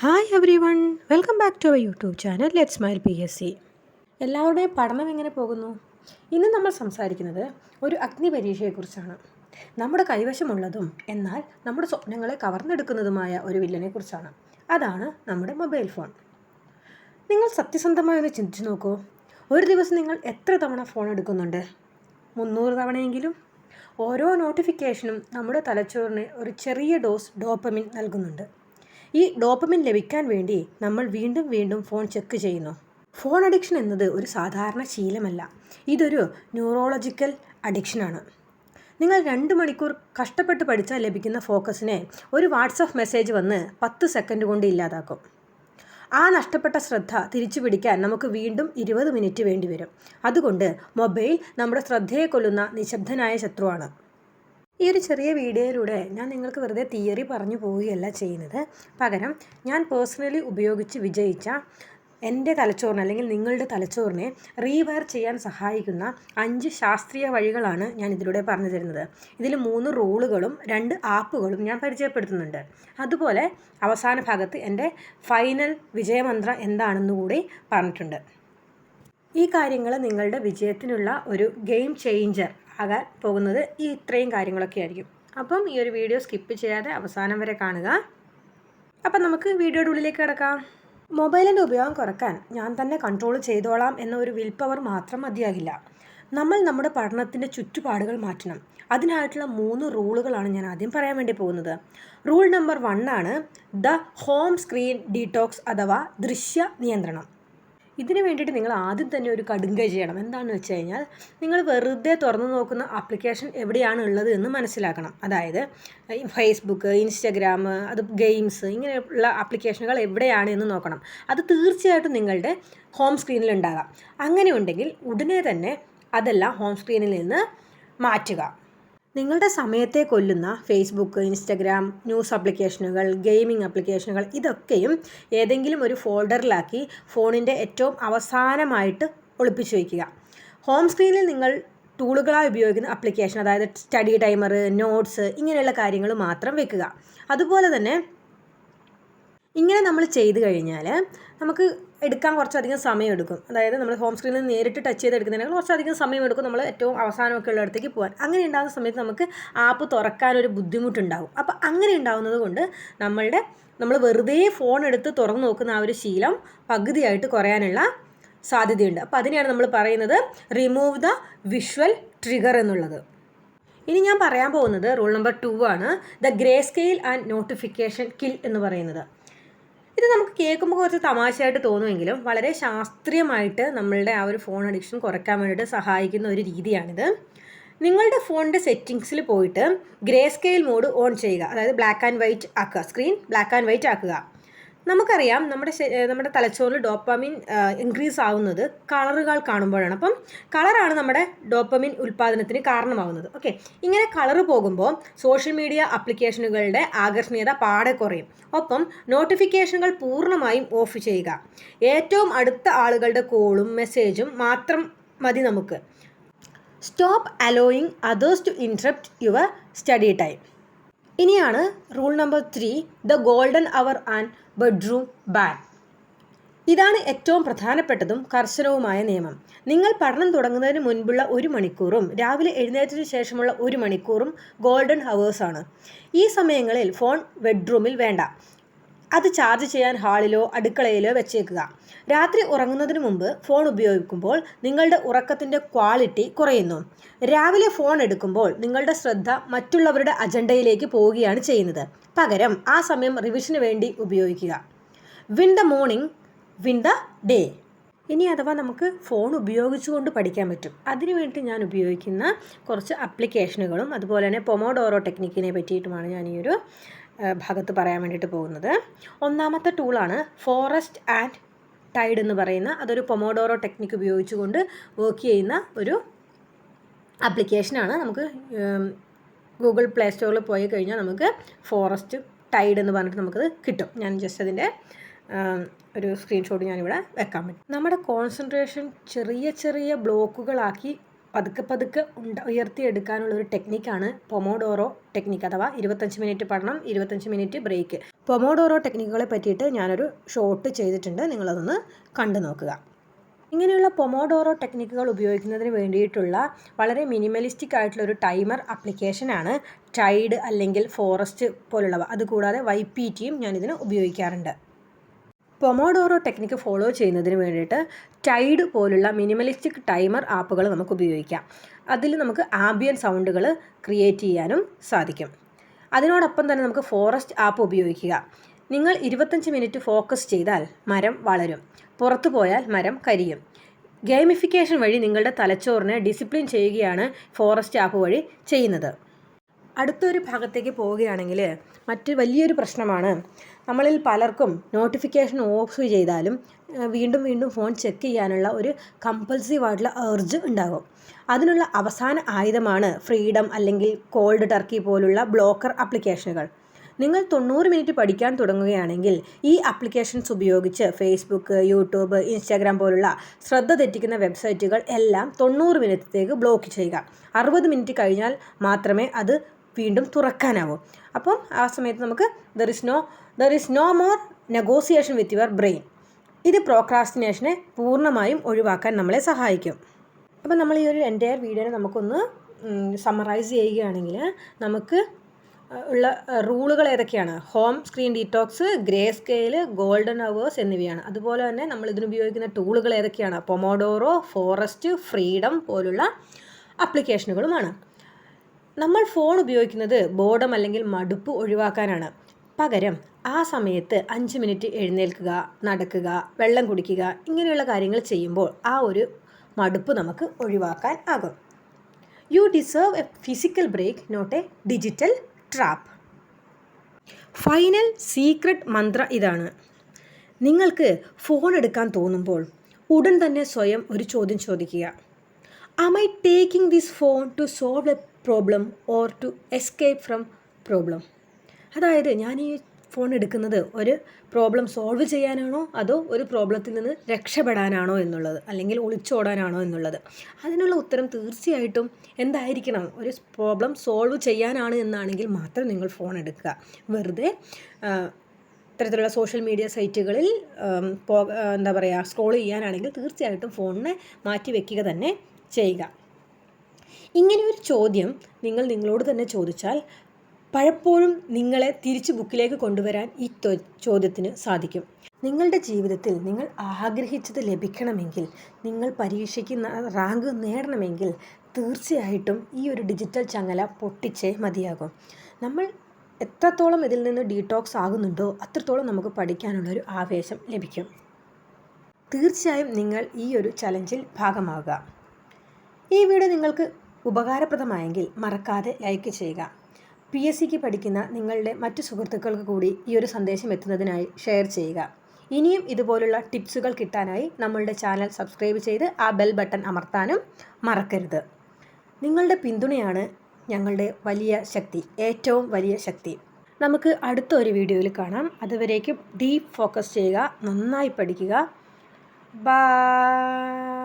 Hi everyone welcome back to our YouTube channel let's smile P S C എല്ലാവരുടെയും പഠനം എങ്ങനെ പോകുന്നു? ഇന്ന് നമ്മൾ സംസാരിക്കുന്നത് ഒരു അഗ്നി പരീക്ഷയെക്കുറിച്ചാണ്. നമ്മുടെ കൈവശമുള്ളതും എന്നാൽ നമ്മുടെ സ്വപ്നങ്ങളെ കവർന്നെടുക്കുന്നതുമായ ഒരു വില്ലനെക്കുറിച്ചാണ്. അതാണ് നമ്മുടെ മൊബൈൽ ഫോൺ. നിങ്ങൾ സത്യസന്ധമായി ഒന്ന് ചിന്തിച്ചു നോക്കൂ. ഒരു ദിവസം നിങ്ങൾ എത്ര തവണ ഫോൺ എടുക്കുന്നുണ്ട്? മുന്നൂറ് തവണയെങ്കിലും? ഓരോ നോട്ടിഫിക്കേഷനും നമ്മുടെ തലച്ചോറിന് ഒരു ചെറിയ ഡോസ് ഡോപ്പമിൻ നൽകുന്നുണ്ട്. ഈ ഡോപ്പമിൻ ലഭിക്കാൻ വേണ്ടി നമ്മൾ വീണ്ടും വീണ്ടും ഫോൺ ചെക്ക് ചെയ്യുന്നു. ഫോൺ അഡിക്ഷൻ എന്നത് ഒരു സാധാരണ ശീലമല്ല. ഇതൊരു ന്യൂറോളജിക്കൽ അഡിക്ഷനാണ് നിങ്ങൾ രണ്ട് മണിക്കൂർ കഷ്ടപ്പെട്ട് പഠിച്ചാൽ ലഭിക്കുന്ന ഫോക്കസിനെ ഒരു വാട്സപ്പ് മെസ്സേജ് വന്ന് പത്ത് സെക്കൻഡ് കൊണ്ട് ഇല്ലാതാക്കും. ആ നഷ്ടപ്പെട്ട ശ്രദ്ധ തിരിച്ചു പിടിക്കാൻ നമുക്ക് വീണ്ടും ഇരുപത് മിനിറ്റ് വേണ്ടി വരും. അതുകൊണ്ട് മൊബൈൽ നമ്മുടെ ശ്രദ്ധയെ കൊല്ലുന്ന നിശബ്ദനായ ശത്രുവാണ്. ഈ ഒരു ചെറിയ വീഡിയോയിലൂടെ ഞാൻ നിങ്ങൾക്ക് വെറുതെ തിയറി പറഞ്ഞു പോവുകയല്ല ചെയ്യുന്നത്. പകരം ഞാൻ പേഴ്സണലി ഉപയോഗിച്ച് വിജയിച്ച എന്റെ തലച്ചോറിന് അല്ലെങ്കിൽ നിങ്ങളുടെ തലച്ചോറിനെ റീവയർ ചെയ്യാൻ സഹായിക്കുന്ന അഞ്ച് ശാസ്ത്രീയ വഴികളാണ് ഞാൻ ഇതിലൂടെ പറഞ്ഞു തരുന്നത്. ഇതിൽ മൂന്ന് റോളുകളും രണ്ട് ആപ്പുകളും ഞാൻ പരിചയപ്പെടുത്തുന്നുണ്ട്. അതുപോലെ അവസാന ഭാഗത്ത് എന്റെ ഫൈനൽ വിജയമന്ത്രം എന്താണെന്ന് കൂടി പറഞ്ഞിട്ടുണ്ട്. ഈ കാര്യങ്ങൾ നിങ്ങളുടെ വിജയത്തിനുള്ള ഒരു ഗെയിം ചേഞ്ചർ ആകാൻ പോകുന്നത് ഈ ഇത്രയും കാര്യങ്ങളൊക്കെ ആയിരിക്കും. അപ്പം ഈ ഒരു വീഡിയോ സ്കിപ്പ് ചെയ്യാതെ അവസാനം വരെ കാണുക. അപ്പം നമുക്ക് വീഡിയോയുടെ ഉള്ളിലേക്ക് കിടക്കാം. മൊബൈലിന്റെ ഉപയോഗം കുറയ്ക്കാൻ ഞാൻ തന്നെ കൺട്രോൾ ചെയ്തോളാം എന്ന ഒരു വിൽ പവർ മാത്രം മതിയാകില്ല. നമ്മൾ നമ്മുടെ പഠനത്തിന്റെ ചുറ്റുപാടുകൾ മാറ്റണം. അതിനായിട്ടുള്ള മൂന്ന് റൂളുകളാണ് ഞാൻ ആദ്യം പറയാൻ വേണ്ടി പോകുന്നത്. റൂൾ നമ്പർ വണ്ണാണ് ദ ഹോം സ്ക്രീൻ ഡീടോക്സ് അഥവാ ദൃശ്യ നിയന്ത്രണം. ഇതിന് വേണ്ടിയിട്ട് നിങ്ങൾ ആദ്യം തന്നെ ഒരു കടുങ്കൈ ചെയ്യണം. എന്താണെന്ന് വെച്ച് കഴിഞ്ഞാൽ നിങ്ങൾ വെറുതെ തുറന്നു നോക്കുന്ന ആപ്ലിക്കേഷൻ എവിടെയാണ് ഉള്ളത് എന്ന് മനസ്സിലാക്കണം. അതായത് ഫേസ്ബുക്ക് ഇൻസ്റ്റഗ്രാം അത് ഗെയിംസ് ഇങ്ങനെയുള്ള ആപ്ലിക്കേഷനുകൾ എവിടെയാണ് എന്ന് നോക്കണം. അത് തീർച്ചയായിട്ടും നിങ്ങളുടെ ഹോം സ്ക്രീനിൽ ഉണ്ടാകാം. അങ്ങനെ ഉണ്ടെങ്കിൽ ഉടനെ തന്നെ അതെല്ലാം ഹോം സ്ക്രീനിൽ നിന്ന് മാറ്റുക. നിങ്ങളുടെ സമയത്തെ കൊല്ലുന്ന ഫേസ്ബുക്ക് ഇൻസ്റ്റഗ്രാം ന്യൂസ് ആപ്ലിക്കേഷനുകൾ ഗെയിമിംഗ് ആപ്ലിക്കേഷനുകൾ ഇതൊക്കെയും ഏതെങ്കിലും ഒരു ഫോൾഡറിലാക്കി ഫോണിന്റെ ഏറ്റവും അവസാനമായിട്ട് ഒളിപ്പിച്ചു വയ്ക്കുക. ഹോം സ്ക്രീനിൽ നിങ്ങൾ ടൂളുകളായി ഉപയോഗിക്കുന്ന ആപ്ലിക്കേഷൻ അതായത് സ്റ്റഡി ടൈമർ നോട്ട്സ് ഇങ്ങനെയുള്ള കാര്യങ്ങൾ മാത്രം വെക്കുക അതുപോലെ തന്നെ ഇങ്ങനെ നമ്മൾ ചെയ്ത് കഴിഞ്ഞാൽ നമുക്ക് എടുക്കാൻ കുറച്ചധികം സമയം എടുക്കും അതായത് നമ്മൾ ഹോം സ്ക്രീനിൽ നേരിട്ട് ടച്ച് ചെയ്ത് എടുക്കുന്നതിനേക്കാൾ കുറച്ചധികം സമയം എടുക്കും നമ്മൾ ഏറ്റവും അവസാനമൊക്കെ ഉള്ളിടത്തേക്ക് പോകാൻ. അങ്ങനെ ഉണ്ടാകുന്ന സമയത്ത് നമുക്ക് ആപ്പ് തുറക്കാനൊരു ബുദ്ധിമുട്ടുണ്ടാകും. അപ്പോൾ അങ്ങനെ ഉണ്ടാകുന്നത് കൊണ്ട് നമ്മളുടെ നമ്മൾ വെറുതെ ഫോൺ എടുത്ത് തുറന്നു നോക്കുന്ന ആ ഒരു ശീലം പകുതിയായിട്ട് കുറയാനുള്ള സാധ്യതയുണ്ട്. അപ്പോൾ അതിനെയാണ് നമ്മൾ പറയുന്നത് റിമൂവ് ദ വിഷ്വൽ ട്രിഗർ എന്നുള്ളത്. ഇനി ഞാൻ പറയാൻ പോകുന്നത് റൂൾ നമ്പർ ടു ആണ്. The greyscale and notification kill എന്ന് പറയുന്നത്. ഇത് നമുക്ക് കേൾക്കുമ്പോൾ കുറച്ച് തമാശയായിട്ട് തോന്നുമെങ്കിലും വളരെ ശാസ്ത്രീയമായിട്ട് നമ്മളുടെ ആ ഒരു ഫോൺ അഡിക്ഷൻ കുറയ്ക്കാൻ വേണ്ടിയിട്ട് സഹായിക്കുന്ന ഒരു രീതിയാണിത്. നിങ്ങളുടെ ഫോണിന്റെ സെറ്റിങ്സിൽ പോയിട്ട് ഗ്രേ സ്കെയിൽ മോഡ് ഓൺ ചെയ്യുക. അതായത് ബ്ലാക്ക് ആൻഡ് വൈറ്റ് ആക്കുക. സ്ക്രീൻ ബ്ലാക്ക് ആൻഡ് വൈറ്റ് ആക്കുക. നമുക്കറിയാം നമ്മുടെ നമ്മുടെ തലച്ചോറിൽ ഡോപ്പാമിൻ ഇൻക്രീസ് ആവുന്നത് കളറുകൾ കാണുമ്പോഴാണ്. അപ്പം കളറാണ് നമ്മുടെ ഡോപ്പമിൻ ഉൽപ്പാദനത്തിന് കാരണമാവുന്നത്. ഓക്കെ. ഇങ്ങനെ കളറ് പോകുമ്പോൾ സോഷ്യൽ മീഡിയ ആപ്ലിക്കേഷനുകളുടെ ആകർഷണീയത പാടെ കുറയും. ഒപ്പം നോട്ടിഫിക്കേഷനുകൾ പൂർണമായും ഓഫ് ചെയ്യുക. ഏറ്റവും അടുത്ത ആളുകളുടെ കോളും മെസ്സേജും മാത്രം മതി നമുക്ക്. Stop allowing others to interrupt your study time. ഇനിയാണ് rule number three the golden hour and bedroom ban. ഇതാണ് ഏറ്റവും പ്രധാനപ്പെട്ടതും കർശനവുമായ നിയമം. നിങ്ങൾ പഠനം തുടങ്ങുന്നതിന് മുൻപുള്ള ഒരു മണിക്കൂറും രാവിലെ എഴുന്നേറ്റതിനു ശേഷമുള്ള ഒരു മണിക്കൂറും ഗോൾഡൻ ഹവേഴ്സാണ്. ഈ സമയങ്ങളിൽ ഫോൺ ബെഡ്റൂമിൽ വേണ്ട. അത് ചാർജ് ചെയ്യാൻ ഹാളിലോ അടുക്കളയിലോ വെച്ചേക്കുക. രാത്രി ഉറങ്ങുന്നതിന് മുമ്പ് ഫോൺ ഉപയോഗിക്കുമ്പോൾ നിങ്ങളുടെ ഉറക്കത്തിന്റെ ക്വാളിറ്റി കുറയുന്നു. രാവിലെ ഫോൺ എടുക്കുമ്പോൾ നിങ്ങളുടെ ശ്രദ്ധ മറ്റുള്ളവരുടെ അജണ്ടയിലേക്ക് പോവുകയാണ് ചെയ്യുന്നത്. പകരം ആ സമയം റിവിഷന് വേണ്ടി ഉപയോഗിക്കുക. Win the morning win the day ഇനി അഥവാ നമുക്ക് ഫോൺ ഉപയോഗിച്ചുകൊണ്ട് പഠിക്കാൻ പറ്റും. അതിനു വേണ്ടി ഞാൻ ഉപയോഗിക്കുന്ന കുറച്ച് അപ്ലിക്കേഷനുകളും അതുപോലെ തന്നെ പൊമോഡോറോ ടെക്നിക്കിനെ പറ്റിയിട്ടുമാണ് ഞാൻ ഈ ഒരു ഭാഗത്ത് പറയാൻ വേണ്ടിയിട്ട് പോകുന്നത്. ഒന്നാമത്തെ ടൂളാണ് ഫോറസ്റ്റ് ആൻഡ് ടൈഡ് എന്ന് പറയുന്ന അതൊരു പൊമോഡോറോ ടെക്നിക്ക് ഉപയോഗിച്ചുകൊണ്ട് വർക്ക് ചെയ്യുന്ന ഒരു ആപ്ലിക്കേഷനാണ് നമുക്ക് ഗൂഗിൾ പ്ലേ സ്റ്റോറിൽ പോയി കഴിഞ്ഞാൽ നമുക്ക് ഫോറസ്റ്റ് ടൈഡ് എന്ന് പറഞ്ഞിട്ട് നമുക്കത് കിട്ടും. ഞാൻ ജസ്റ്റ് അതിന്റെ ഒരു സ്ക്രീൻഷോട്ട് ഞാനിവിടെ വെക്കാൻ പറ്റും. നമ്മുടെ കോൺസെൻട്രേഷൻ ചെറിയ ചെറിയ ബ്ലോക്കുകളാക്കി പതുക്കെ പതുക്കെ ഉണ്ട ഉയർത്തിയെടുക്കാനുള്ള ഒരു ടെക്നിക്കാണ് പൊമോഡോറോ ടെക്നിക്ക് അഥവാ ഇരുപത്തഞ്ച് മിനിറ്റ് പഠനം ഇരുപത്തഞ്ച് മിനിറ്റ് ബ്രേക്ക്. പൊമോഡോറോ ടെക്നിക്കുകളെ പറ്റിയിട്ട് ഞാനൊരു ഷോർട്ട് ചെയ്തിട്ടുണ്ട് നിങ്ങളതൊന്ന് കണ്ടു നോക്കുക. ഇങ്ങനെയുള്ള പൊമോഡോറോ ടെക്നിക്കുകൾ ഉപയോഗിക്കുന്നതിന് വേണ്ടിയിട്ടുള്ള വളരെ മിനിമലിസ്റ്റിക് ആയിട്ടുള്ള ഒരു ടൈമർ ആപ്ലിക്കേഷനാണ് ടൈഡ് അല്ലെങ്കിൽ ഫോറസ്റ്റ് പോലുള്ളവ. അതുകൂടാതെ വൈ പി ടിയും ഞാനിതിന് ഉപയോഗിക്കാറുണ്ട്. പൊമോഡോറോ ടെക്നിക്ക് ഫോളോ ചെയ്യുന്നതിന് വേണ്ടിയിട്ട് ടൈഡ് പോലുള്ള മിനിമലിസ്റ്റിക് ടൈമർ ആപ്പുകൾ നമുക്ക് ഉപയോഗിക്കാം. അതിൽ നമുക്ക് ആംബിയൻ സൗണ്ടുകൾ ക്രിയേറ്റ് ചെയ്യാനും സാധിക്കും. അതിനോടൊപ്പം തന്നെ നമുക്ക് ഫോറസ്റ്റ് ആപ്പ് ഉപയോഗിക്കുക. നിങ്ങൾ ഇരുപത്തഞ്ച് മിനിറ്റ് ഫോക്കസ് ചെയ്താൽ മരം വളരും. പുറത്തു പോയാൽ മരം കരിയും. ഗെയിമിഫിക്കേഷൻ വഴി നിങ്ങളുടെ തലച്ചോറിനെ ഡിസിപ്ലിൻ ചെയ്യുകയാണ് ഫോറസ്റ്റ് ആപ്പ് വഴി ചെയ്യുന്നത്. അടുത്തൊരു ഭാഗത്തേക്ക് പോവുകയാണെങ്കിൽ മറ്റ് വലിയൊരു പ്രശ്നമാണ്. നമ്മളിൽ പലർക്കും നോട്ടിഫിക്കേഷൻ ഓഫ് ചെയ്താലും വീണ്ടും വീണ്ടും ഫോൺ ചെക്ക് ചെയ്യാനുള്ള ഒരു കമ്പൽസീവ് ആയിട്ടുള്ള എർജ് ഉണ്ടാകും. അതിനുള്ള അവസാന ആയുധമാണ് ഫ്രീഡം അല്ലെങ്കിൽ കോൾഡ് ടർക്കി പോലുള്ള ബ്ലോക്കർ ആപ്ലിക്കേഷനുകൾ നിങ്ങൾ തൊണ്ണൂറ് മിനിറ്റ് പഠിക്കാൻ തുടങ്ങുകയാണെങ്കിൽ ഈ ആപ്ലിക്കേഷൻസ് ഉപയോഗിച്ച് ഫേസ്ബുക്ക് യൂട്യൂബ് ഇൻസ്റ്റാഗ്രാം പോലുള്ള ശ്രദ്ധ തെറ്റിക്കുന്ന വെബ്സൈറ്റുകൾ എല്ലാം തൊണ്ണൂറ് മിനിറ്റത്തേക്ക് ബ്ലോക്ക് ചെയ്യുക. അറുപത് മിനിറ്റ് കഴിഞ്ഞാൽ മാത്രമേ അത് വീണ്ടും തുറക്കാനാവും. അപ്പം ആ സമയത്ത് നമുക്ക് there is no there is no more negotiation with your brain ഇത് പ്രോക്രാസ്റ്റിനേഷനെ പൂർണമായും ഒഴിവാക്കാൻ നമ്മളെ സഹായിക്കും. അപ്പം നമ്മൾ ഈ ഒരു എന്റയർ വീഡിയോനെ നമുക്കൊന്ന് സമ്മറൈസ് ചെയ്യുകയാണെങ്കിൽ നമുക്ക് ഉള്ള റൂളുകൾ ഏതൊക്കെയാണ്? Home screen detox greyscale golden hours എന്നിവയാണ്. അതുപോലെ തന്നെ നമ്മൾ ഇതിനുപയോഗിക്കുന്ന ടൂളുകൾ ഏതൊക്കെയാണ്? പൊമോഡോറോ ഫോറസ്റ്റ് ഫ്രീഡം പോലുള്ള ആപ്ലിക്കേഷനുകളുമാണ് നമ്മൾ ഫോൺ ഉപയോഗിക്കുന്നത് ബോർഡം അല്ലെങ്കിൽ മടുപ്പ് ഒഴിവാക്കാനാണ്. പകരം ആ സമയത്ത് അഞ്ച് മിനിറ്റ് എഴുന്നേൽക്കുക നടക്കുക വെള്ളം കുടിക്കുക ഇങ്ങനെയുള്ള കാര്യങ്ങൾ ചെയ്യുമ്പോൾ ആ ഒരു മടുപ്പ് നമുക്ക് ഒഴിവാക്കാൻ ആകും. You deserve a physical break not a digital trap final secret mantra ഇതാണ്. നിങ്ങൾക്ക് ഫോൺ എടുക്കാൻ തോന്നുമ്പോൾ ഉടൻ തന്നെ സ്വയം ഒരു ചോദ്യം ചോദിക്കുക. Am I taking this phone to solve a problem or to escape from problem അതായത് ഞാൻ ഈ ഫോൺ എടുക്കുന്നത് ഒരു പ്രോബ്ലം സോൾവ് ചെയ്യാനാണോ അതോ ഒരു പ്രോബ്ലത്തിൽ നിന്ന് രക്ഷപ്പെടാനാണോ എന്നുള്ളത് അല്ലെങ്കിൽ ഒളിച്ചോടാനാണോ എന്നുള്ളത്. അതിനുള്ള ഉത്തരം തീർച്ചയായിട്ടും എന്തായിരിക്കണം? ഒരു പ്രോബ്ലം സോൾവ് ചെയ്യാനാണ് എന്നാണെങ്കിൽ മാത്രം നിങ്ങൾ ഫോൺ എടുക്കുക. വെറുതെ ഇത്തരത്തിലുള്ള സോഷ്യൽ മീഡിയ സൈറ്റുകളിൽ എന്താ പറയുക സ്ക്രോൾ ചെയ്യാനാണെങ്കിൽ തീർച്ചയായിട്ടും ഫോണിനെ മാറ്റി വയ്ക്കുക തന്നെ ചെയ്യുക. ഇങ്ങനെ ഒരു ചോദ്യം നിങ്ങൾ നിങ്ങളോട് തന്നെ ചോദിച്ചാൽ പലപ്പോഴും നിങ്ങളെ തിരിച്ച് ബുക്കിലേക്ക് കൊണ്ടുവരാൻ ഈ ചോദ്യത്തിന് സാധിക്കും. നിങ്ങളുടെ ജീവിതത്തിൽ നിങ്ങൾ ആഗ്രഹിച്ചത് ലഭിക്കണമെങ്കിൽ നിങ്ങൾ പരീക്ഷയ്ക്ക് റാങ്ക് നേടണമെങ്കിൽ തീർച്ചയായിട്ടും ഈ ഒരു ഡിജിറ്റൽ ചങ്ങല പൊട്ടിച്ചേ മതിയാകും. നമ്മൾ എത്രത്തോളം ഇതിൽ നിന്ന് ഡീടോക്സ് ആകുന്നുണ്ടോ അത്രത്തോളം നമുക്ക് പഠിക്കാനുള്ളൊരു ആവേശം ലഭിക്കും. തീർച്ചയായും നിങ്ങൾ ഈ ഒരു ചലഞ്ചിൽ ഭാഗമാകുക ഈ വീഡിയോ നിങ്ങൾക്ക് ഉപകാരപ്രദമായെങ്കിൽ മറക്കാതെ ലൈക്ക് ചെയ്യുക. പി. എസ്. സിക്ക് പഠിക്കുന്ന നിങ്ങളുടെ മറ്റു സുഹൃത്തുക്കൾക്ക് കൂടി ഈ ഒരു സന്ദേശം എത്തുന്നതിനായി ഷെയർ ചെയ്യുക. ഇനിയും ഇതുപോലുള്ള ടിപ്സുകൾ കിട്ടാനായി നമ്മളുടെ ചാനൽ സബ്സ്ക്രൈബ് ചെയ്ത് ആ ബെൽ ബട്ടൺ അമർത്താനും മറക്കരുത്. നിങ്ങളുടെ പിന്തുണയാണ് ഞങ്ങളുടെ വലിയ ശക്തി ഏറ്റവും വലിയ ശക്തി. നമുക്ക് അടുത്ത ഒരു വീഡിയോയിൽ കാണാം. അതുവരേക്കും ഡീപ്പ് ഫോക്കസ് ചെയ്യുക നന്നായി പഠിക്കുക. ബൈ